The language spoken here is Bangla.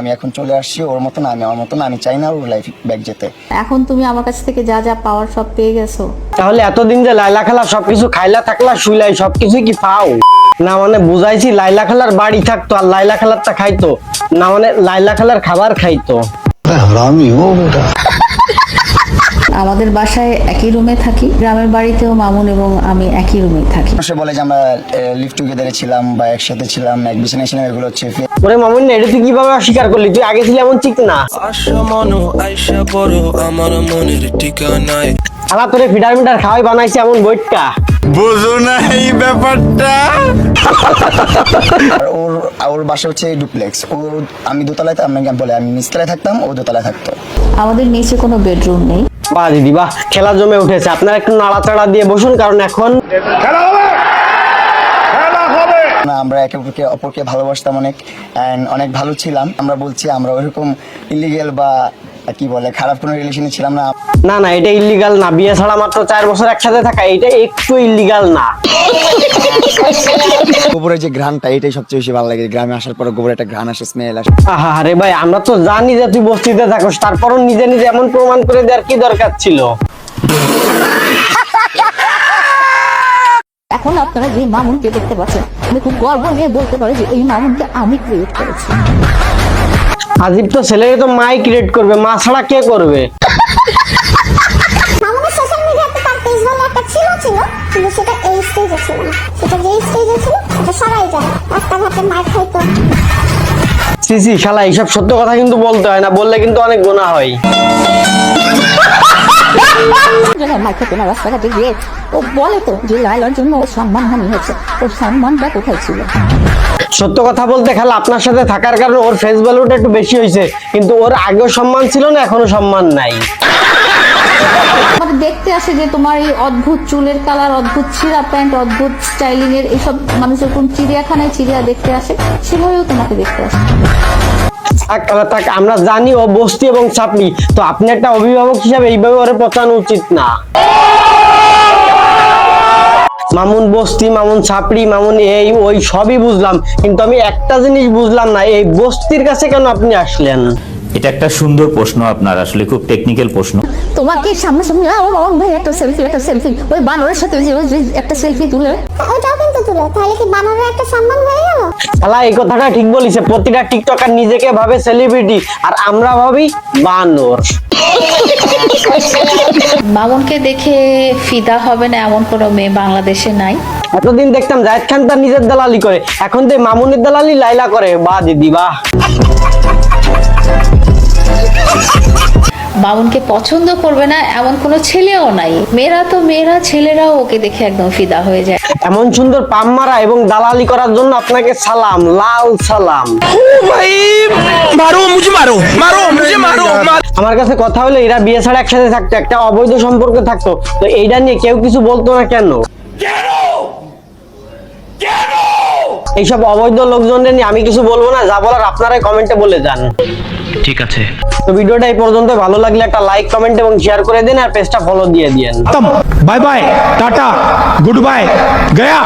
আমি এখন চলে আসছি ওর মতন আমি আমার মতন আমি চাই না ওর লাইফ ব্যাক যেতে। এখন তুমি আমার কাছ থেকে যা যা পাওয়ার সব পেয়ে গেছো। তাহলে এতদিন যে লাইলা খালা সবকিছু খাইলা থাকলা শুইলাই সবকিছু কি পাও? না মানে বুঝাইছি লাইলা খালার বাড়ি থাকতো আর লাইলা খালারটা খাইতো। না মানে লাইলা খালার খাবার খাইতো। আমাদের বাসায় একই রুমে থাকি। গ্রামের বাড়িতেও মামুন এবং আমি একই রুমে থাকি। সে বলে যে আমরা লিভ টুগেদারে ছিলাম বা একসাথে ছিলাম এক বিছানায় ছিলাম এগুলো হচ্ছে ওরে মামুন এটা তুই কীভাবে অস্বীকার করলি? তুই আগে ছিলি এমন ঠিক না। আশা মনো আইসা পড়ো আমার মনের ঠিকানায়। খালা তোরে ফিডার মিটার খাওয়াই বানাইছে এমন বইটকা। বুঝো না এই ব্যাপারটা। আর ওর ওর বাসা হচ্ছে ডুপ্লেক্স ও আমি দোতলায় আমি বলে আমি নিচতলায় থাকতাম ও দোতলায় থাকতো। আমাদের নিচে কোনো বেডরুম নেই। বাহ দিদি বাহ খেলা জমে উঠেছে। আপনারা একটু নাড়াচাড়া দিয়ে বসুন কারণ এখন না, আমরা একে অপরকে অপরকে ভালোবাসতাম অনেক অ্যান্ড অনেক ভালো ছিলাম। আমরা বলছি আমরা ওইরকম ইলিগেল বা কি বলে খারাপ কোনো রিলেশনে ছিলাম না। না না এটা ইল্লিগাল না। বিয়ে ছাড়া মাত্র চার বছর একসাথে থাকা এটা একটু ইল্লিগাল না। গোবরের যে ঘ্রাণটা এটাই সবচেয়ে বেশি ভালো লাগে। গ্রামে আসার পর গোবরের একটা ঘ্রাণ আসে স্মেল আসে। আহা রে ভাই আমরা তো জানি যে তুই বস্তিতে থাকস তারপরও নিজে নিজে এমন প্রমাণ করে দেওয়ার কি দরকার ছিল? এখন আপনারা যে মামুনকে দেখতে পাচ্ছেন আমি খুব গর্ব নিয়ে বলতে পারি যে এই মামুনকে আমি ক্রিয়েট করেছি। আজিব তো ছেলেকে তো মাই ক্রিয়েট করবে মা ছাড়া কে করবে? কিন্তু সেটা এই স্টেজে ছিল। না সেটা যে স্টেজে ছিল সেটা সবাই জানে। রাস্তাঘাটে মার খাইতো সিসি শালা এইসব সত্য কথা কিন্তু বলতে হয় না বললে কিন্তু অনেক গোনা হয়। যখন মাইকে তোমার রাস্তাঘাটে গিয়ে ও বলে তো যে জন্য ওর সম্মানহানি হয়েছে। ওর সম্মানটা কোথায় ছিল? সত্য কথা বলতে খালা আপনার সাথে থাকার কারণে ওর ফেস ভ্যালুটা একটু বেশি হয়েছে কিন্তু ওর আগেও সম্মান ছিল না এখনও সম্মান নাই। আমাদের দেখতে আসে যে তোমার এই অদ্ভুত চুলের কালার অদ্ভুত ছিঁড়া প্যান্ট অদ্ভুত স্টাইলিং এর এইসব মানুষ যখন চিড়িয়াখানায় চিড়িয়া দেখতে আসে সেভাবেও তোমাকে দেখতে আসে। থাক আমরা জানি ও বস্তি এবং চাপড়ি তো আপনি একটা অভিভাবক হিসাবে এইভাবে ওরে পচানো উচিত না। মামুন বস্তি মামুন ছাপড়ি মামুন এই ওই সবই বুঝলাম কিন্তু আমি একটা জিনিস বুঝলাম না এই বস্তির কাছে কেন আপনি আসলেন? এটা একটা সুন্দর প্রশ্ন আপনার আসলে খুব টেকনিক্যাল প্রশ্ন। তোমাকে সামনে সামনে আ, ও, ও, ভাই একটা সেলফি একটা সেলফি ওই বানরের সাথে যে- ওই একটা সেলফি তুলে। ওটাও কিন্তু তুলে তাহলে কি বানরের একটা সম্মান হয়ে গেল? শালা এই কথাটা ঠিক বলিছে। প্রতিটা টিকটকার নিজেকে ভাবে সেলিব্রিটি আর আমরা ভাবি বানর। মামুনকে দেখে ফিদা হবে না এমন কোনো মেয়ে বাংলাদেশে নাই। এতদিন দেখতাম জায়েদ খান তার নিজের দালালি করে। এখন তো মামুনের দালালি লাইলা করে। বাহ দিদি বাহ। মামুনকে পছন্দ করবে না এমন কোনো ছেলেও নাই। মেয়েরা তো মেয়েরা ছেলেরাও ওকে দেখে একদম ফিদা হয়ে যায়। এমন সুন্দর পাম মারা এবং দালালি করার জন্য আপনাকে সালাম লাল সালাম। ভাই মারো মুঝে মারো মারো মুঝে মারো মারো আমার কাছে কথা হলো এরা বিয়ে ছাড়া একসাথে থাকতো একটা অবৈধ সম্পর্কে থাকতো। তো এইটা নিয়ে কেউ কিছু বলতো না কেন? এইসব অবৈধ লোকজনদের নিয়ে আমি কিছু বলব না যা বলার আপনারাই কমেন্টে বলে যান। ঠিক আছে। তো ভিডিওটা এই পর্যন্ত। ভালো লাগলে একটা লাইক কমেন্ট এবং শেয়ার করে দিন আর পেজটা ফলো দিয়ে দিন bye bye tata good bye Gaya